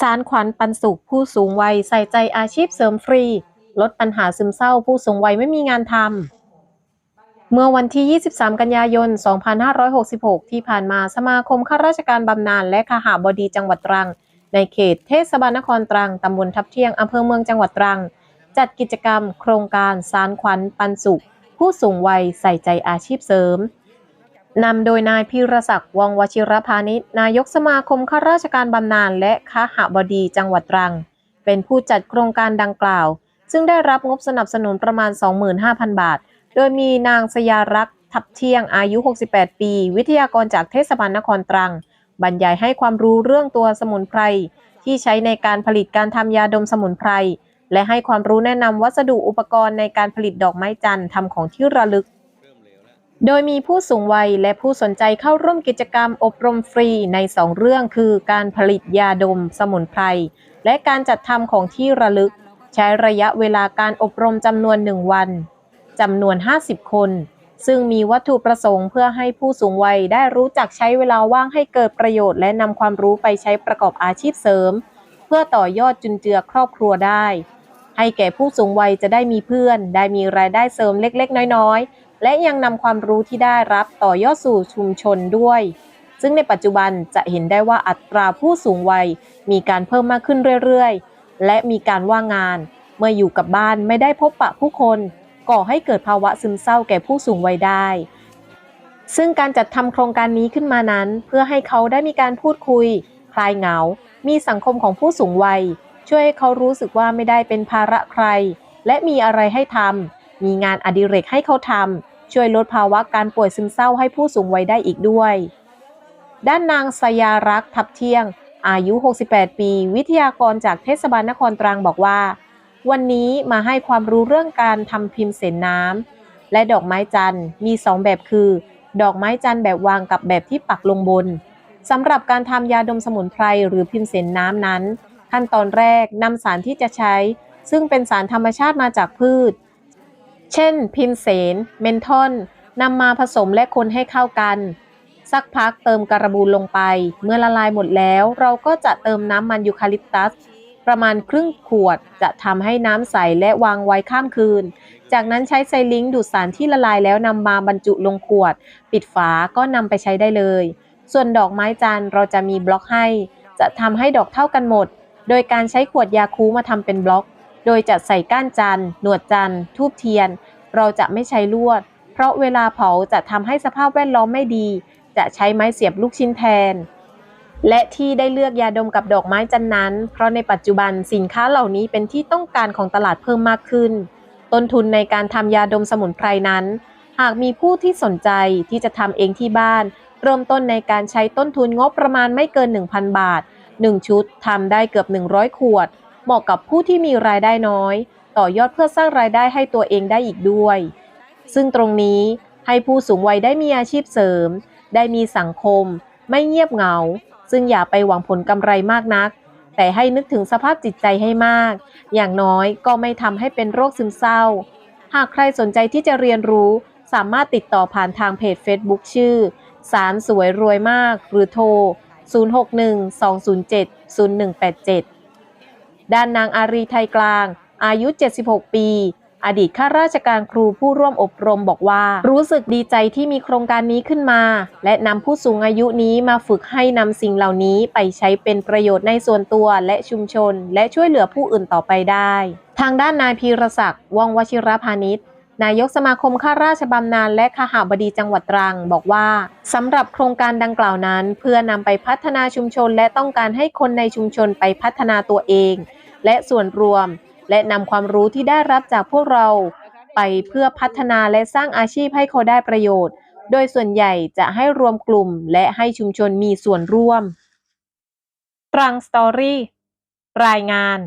สารขวัญปันสุขผู้สูงวัยใส่ใจอาชีพเสริมฟรี ลดปัญหาซึมเศร้าผู้สูงวัยไม่มีงานทำ เมื่อวันที่ 23 กันยายน 2566 ที่ผ่านมาสมาคมข้าราชการบำนาญและขหาบดีจังหวัดตรัง ในเขตเทศบาลนครตรัง ตำบลทับเที่ยง อำเภอเมืองจังหวัดตรัง จัดกิจกรรม โครงการสารขวัญปันสุข ผู้สูงวัยใส่ใจอาชีพเสริม นำโดยนายพีรศักดิ์วงวชิรพานิชนายกสมาคมข้าราชการบำนาญและขหาบดีจังหวัดตรัง เป็นผู้จัดโครงการดังกล่าว ซึ่งได้รับงบสนับสนุนประมาณ 25,000 บาท โดยมีนางสยารักษ์ทับเที่ยงอายุ 68 ปี วิทยากรจากเทศบาลนครตรัง บรรยายให้ความรู้เรื่องตัวสมุนไพร ที่ใช้ในการผลิตการทำยาดมสมุนไพร และให้ความรู้แนะนำวัสดุอุปกรณ์ในการผลิตดอกไม้จันทร์ทำของที่ระลึก โดยมีผู้สูงวัยและผู้สนใจเข้าร่วมกิจกรรมอบรมฟรีใน2เรื่องคือการผลิตยาดมสมุนไพร และการจัดทำของที่ระลึก ใช้ระยะเวลาการอบรมจำนวน1วันจำนวน 50 คน ซึ่งมีวัตถุประสงค์เพื่อให้ผู้สูงวัยได้รู้จักใช้เวลาว่างให้เกิดประโยชน์และนำความรู้ไปใช้ประกอบอาชีพเสริม เพื่อต่อยอดจุนเจือครอบครัวได้ ให้แก่ผู้สูงวัยจะได้มีเพื่อน ได้มีรายได้เสริมเล็ก ๆ น้อยๆ และยังนำความรู้ที่ได้รับต่อยอดสู่ชุมชนด้วย ซึ่งในปัจจุบันจะเห็นได้ว่าอัตราผู้สูงวัยมีการเพิ่มมากขึ้นเรื่อยๆ และมีการว่างงาน เมื่ออยู่กับบ้านไม่ได้พบปะผู้คน ก่อให้เกิดภาวะซึมเศร้าแก่ผู้สูงวัยได้ ซึ่งการจัดทำโครงการนี้ขึ้นมานั้น เพื่อให้เขาได้มีการพูดคุย คลายเหงา มีสังคมของผู้สูงวัย ช่วยให้เขารู้สึกว่าไม่ได้เป็นภาระใคร และมีอะไรให้ทำ มีงานอดิเรกให้เขาทำช่วยลดภาวะการป่วยซึมเศร้าให้ผู้สูงวัยได้อีกด้วย ด้านนางสยารักษ์ทับเที่ยง อายุ 68 ปี วิทยากรจากเทศบาลนครตรังบอกว่า วันนี้มาให้ความรู้เรื่องการทำพิมพ์เสนน้ำและดอกไม้จันทร์มี 2 แบบคือ ดอกไม้จันทร์แบบวางกับแบบที่ปักลงบนสำหรับการทำยาดมสมุนไพรหรือพิมพ์เสนน้ำนั้น ขั้นตอนแรกนำสารที่จะใช้ ซึ่งเป็นสารธรรมชาติมาจากพืช เช่น พิมเสน เมนทอนนำมาผสมและคนให้เข้ากัน สักพักเติมการบูลลงไป เมื่อละลายหมดแล้วเราก็จะเติมน้ำมันยูคาลิปตัส ประมาณครึ่งขวดจะทำให้น้ำใสและวางไว้ข้ามคืน จากนั้นใช้ไซลิงดูดสารที่ละลายแล้วนำมาบรรจุลงขวด ปิดฝาก็นำไปใช้ได้เลย ส่วนดอกไม้จันเราจะมีบล็อกให้ จะทำให้ดอกเท่ากันหมด โดยการใช้ขวดยาคูมาทำเป็นบล็อก โดยจะใส่ก้านจันหนวดจันทูบเทียน เราจะไม่ใช้ลวด เพราะเวลาเผาจะทำให้สภาพแวดล้อมไม่ดี จะใช้ไม้เสียบลูกชิ้นแทน และที่ได้เลือกยาดมกับดอกไม้จันนั้น เพราะในปัจจุบันสินค้าเหล่านี้เป็นที่ต้องการของตลาดเพิ่มมากขึ้น ต้นทุนในการทำยาดมสมุนไพรนั้น หากมีผู้ที่สนใจที่จะทำเองที่บ้าน เริ่มต้นในการใช้ต้นทุนงบประมาณไม่เกิน 1,000 บาท 1 ชุดทำได้เกือบ 100 ขวด เหมาะกับผู้ที่มีรายได้น้อย ต่อยอดเพื่อสร้างรายได้ให้ตัวเองได้อีกด้วย ซึ่งตรงนี้ให้ผู้สูงวัยได้มีอาชีพเสริม ได้มีสังคม ไม่เงียบเหงา ซึ่งอย่าไปหวังผลกำไรมากนัก แต่ให้นึกถึงสภาพจิตใจให้มาก อย่างน้อยก็ไม่ทำให้เป็นโรคซึมเศร้า หากใครสนใจที่จะเรียนรู้สามารถติดต่อผ่านทางเพจ Facebook ชื่อ สารสวยรวยมาก หรือโทร 061-207-0187 ด้านนางอารีไทยกลาง อายุ 76 ปี อดีตข้าราชการครูผู้ร่วมอบรมบอกว่า รู้สึกดีใจที่มีโครงการนี้ขึ้นมา และนำผู้สูงอายุนี้มาฝึกให้นำสิ่งเหล่านี้ไปใช้เป็นประโยชน์ในส่วนตัวและชุมชน และช่วยเหลือผู้อื่นต่อไปได้ ทางด้านนายพีรศักดิ์วงศ์วชิรพานิชนายกสมาคมข้าราชบำนาญและขหบดีจังหวัดตรัง บอกว่าสำหรับโครงการดังกล่าวนั้น เพื่อนำไปพัฒนาชุมชนและต้องการให้คนในชุมชนไปพัฒนาตัวเอง และส่วนรวม และนำความรู้ที่ได้รับจากพวกเรา ไปเพื่อพัฒนาและสร้างอาชีพให้เขาได้ประโยชน์ โดยส่วนใหญ่จะให้รวมกลุ่มและให้ชุมชนมีส่วนร่วมตรังสตอรี่รายงาน